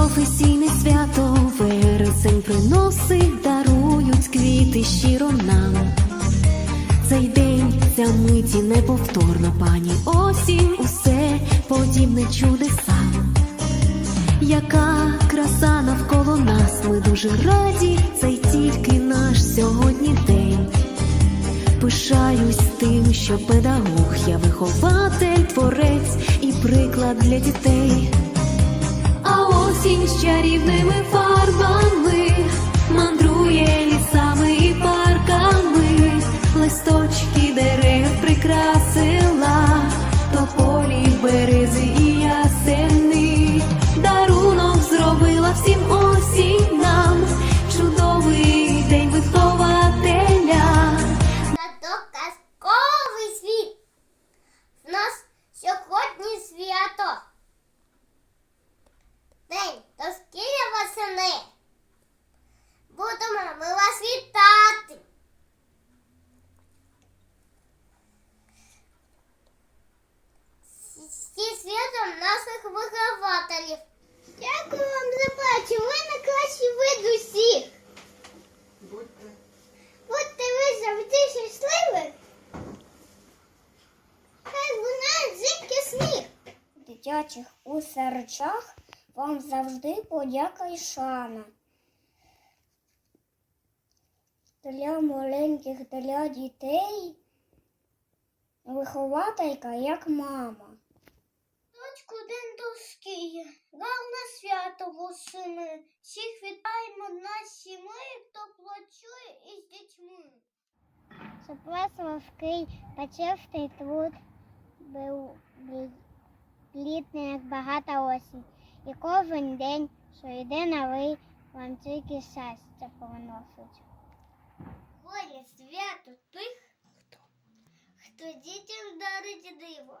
професійне свято, вересень приносить, дарують квіти щиро нам. Цей день, ця миті неповторна пані осінь, усе подібне чудесам. Яка краса навколо нас, ми дуже раді, цей тільки наш сьогодні день. Пишаюсь тим, що педагог, я вихователь, творець і приклад для дітей. З чарівними фарбами мандрує лісами і парками, листочки дерев прикрасила, тополі, берези наших вихователів. Дякую вам за працю. Ви найкращий вид усіх. Будьте ви завжди щасливі. Хай лунає зимки сніг. дитячих у серцях вам завжди подяка й шана. Для маленьких, для дітей вихователька як мама. Дочку день доски, свято восени. Всіх вітаємо наші ми, хто плачує із дітьми. Щоб вас важкий почесний труд був плітний, як багата осінь. І кожен день, що йде новий, вам тільки щастя приносить. Горе свято тих, хто дітям дарить диво.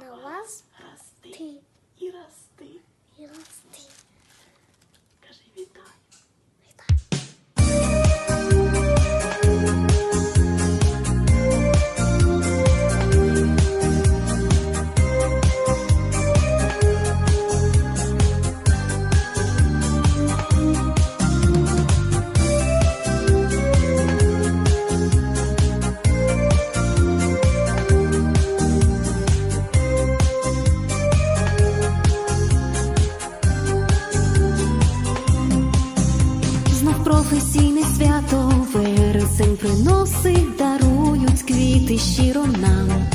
на вас рости. І рости. і рости. Кажи вітаю. Професійне свято, вересень приносить, дарують квіти щиро нам.